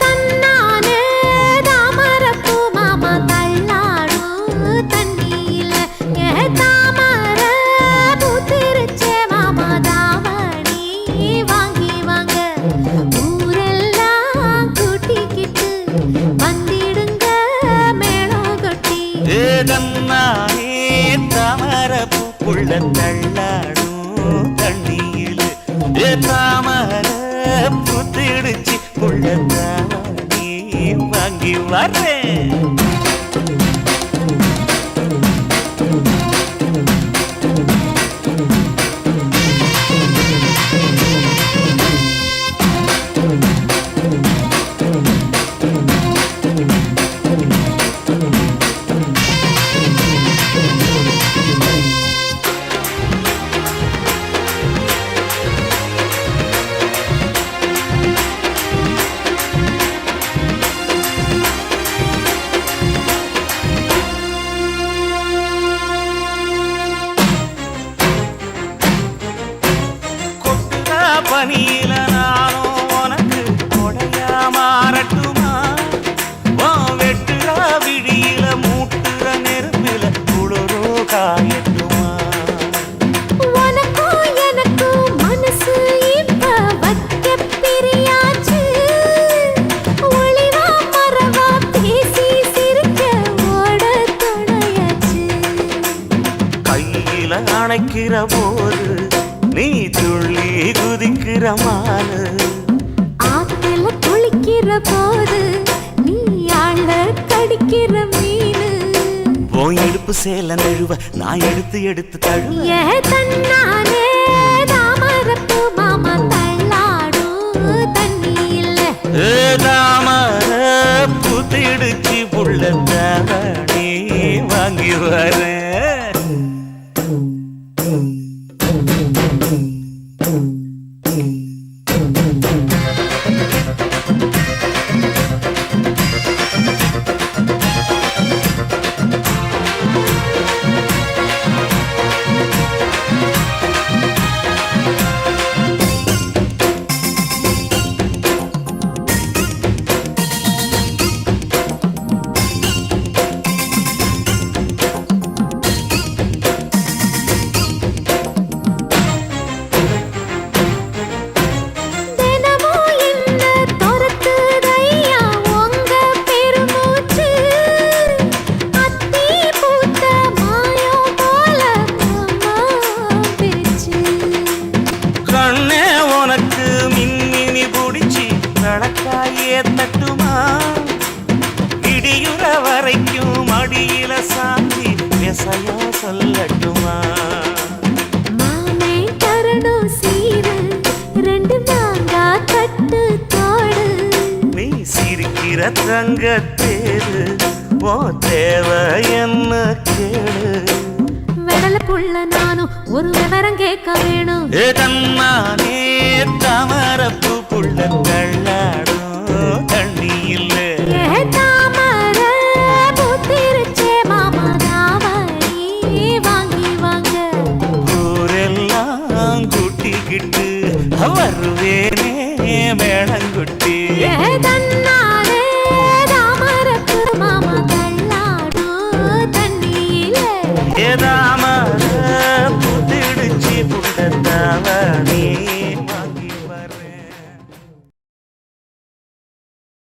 தன்னானே தள்ளாடும். தாமர பூக்குள்ள தள்ளாடும். தண்ணியில் தாமர புத்திடுச்சு. புள்ள தானே வாங்கி வரேன் பனியில நானும் உனக்கு கொடையா மாறட்டுமா? வா வெட்டுறா விழியில மூட்டுற நெருப்பில குளிரோ காயட்டுமா? உனக்கும் எனக்கும் மாலு ஆத்துல குளிக்கிற போது நீ ஆள கடிக்கிற மீனு. உன் இடுப்பு சேல நழுவ நான் எடுத்து எடுத்து தழுவ. தன்னானே தாமரப்பூ மாமா தள்ளாடும் ஏதாமர புத்திடுச்சு புள்ள தானே வாங்கி வரேன். சிரிக்கிற தங்கத்தேரு ஓ தேவை என்ன கேளு வெடல புள்ள நானும் ஒரு விவரம் கேட்க வேணும். ஏ தன்னானே தாமரப்பு புள்ள தள்ளாடும் தண்ணி இல்லை ஏ தாமர